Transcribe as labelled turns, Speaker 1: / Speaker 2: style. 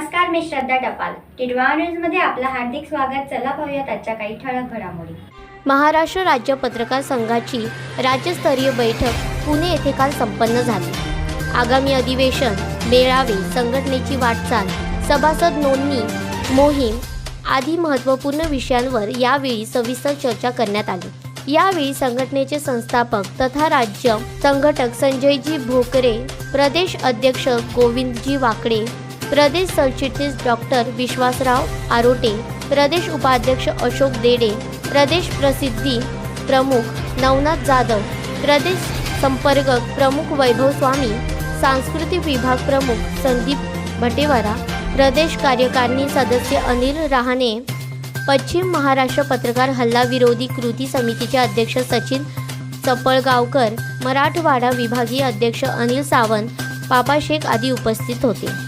Speaker 1: मी श्रद्धा टपाल. टिडवा न्यूजमध्ये आपलं हार्दिक स्वागत. चला पाहूयात आजच्या काही ठळक घडामोडी.
Speaker 2: महाराष्ट्र राज्य पत्रकार संघाची राज्यस्तरीय बैठक पुणे येथे काल संपन्न झाली. आगामी अधिवेशन मेळावे संघटनेची वाटचाल सभासद नोंदणी मोहीम आदी महत्त्वपूर्ण विषयांवर यावेळी सविस्तर चर्चा करण्यात आली. यावेळी संघटनेचे संस्थापक तथा राज्य संघटक संजयजी भोकरे प्रदेश अध्यक्ष गोविंदजी वाकडे प्रदेश सरचिटणीस डॉक्टर विश्वासराव आरोटे प्रदेश उपाध्यक्ष अशोक देडे प्रदेश प्रसिद्धी प्रमुख नवनाथ जाधव प्रदेश संपर्क प्रमुख वैभव स्वामी सांस्कृतिक विभाग प्रमुख संदीप भटेवारा प्रदेश कार्यकारिणी सदस्य अनिल रहाणे पश्चिम महाराष्ट्र पत्रकार हल्ला विरोधी कृती समितीचे अध्यक्ष सचिन चपळगावकर मराठवाडा विभागीय अध्यक्ष अनिल सावंत पापा शेख आदी उपस्थित होते.